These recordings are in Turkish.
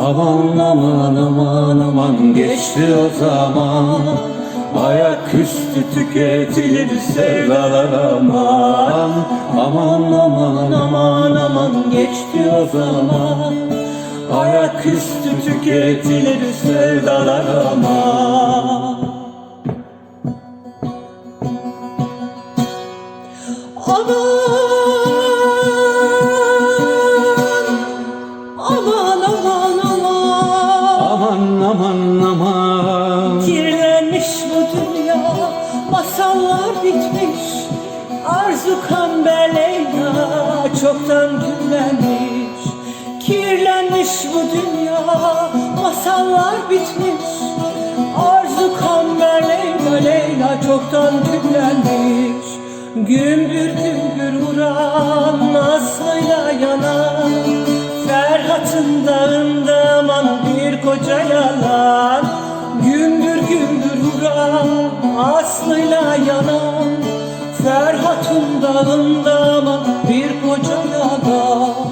Aman aman aman aman geçti o zaman. Ayaküstü tüketilir sevdalar aman. Aman aman aman aman geçti o zaman. Ayaküstü tüketilir sevdalar aman. Aman, masallar bitmiş. Arzu kan Leyla çoktan küllenmiş. Kirlenmiş bu dünya, masallar bitmiş. Arzu kan Leyla, Leyla çoktan küllenmiş. Gümbür gümbür vuran Nazlı'yla yanan Ferhat'ın dağında aman bir koca yalan Aslı'yla yanan Ferhat'ın dağında aman bir koca yalan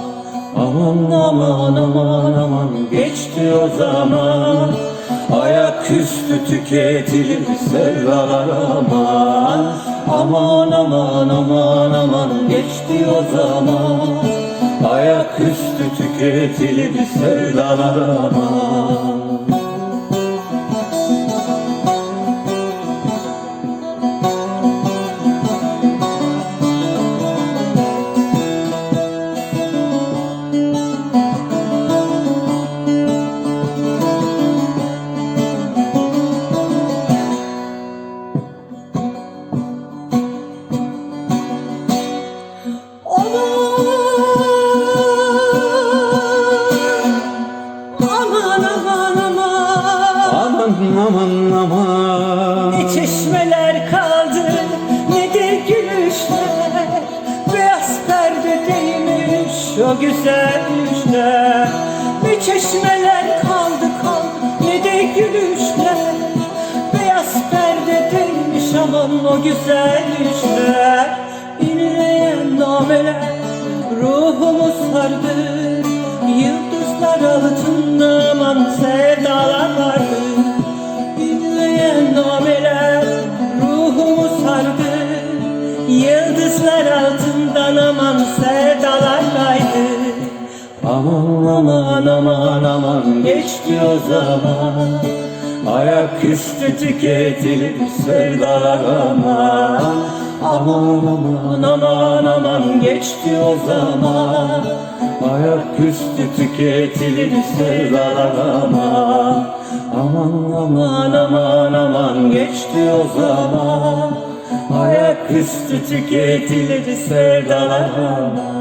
Aman aman aman aman geçti o zaman. Ayaküstü tüketilir sevdalar aman. Aman aman aman aman geçti o zaman. Ayaküstü tüketilir sevdalar Aman aman Aman Ne çeşmeler kaldı ne de gülüşler? Beyaz perde değmiş o güzel yüzler. Ne çeşmeler kaldı kaldı ne de gülüşler? Beyaz perde değmiş aman o güzel yüzler. İnleyen nameler ruhumu sardı Yıldızlar altında aman sevdalar Yıldızlar altından aman sevdalar kaydı. Aman aman aman aman geçti o zaman. Ayaküstü tüketilir sevdalar aman. Aman aman aman aman geçti o zaman. Ayaküstü tüketilir sevdalar aman. Aman aman aman aman geçti o zaman Ayaküstü tüketilir sevdalar aman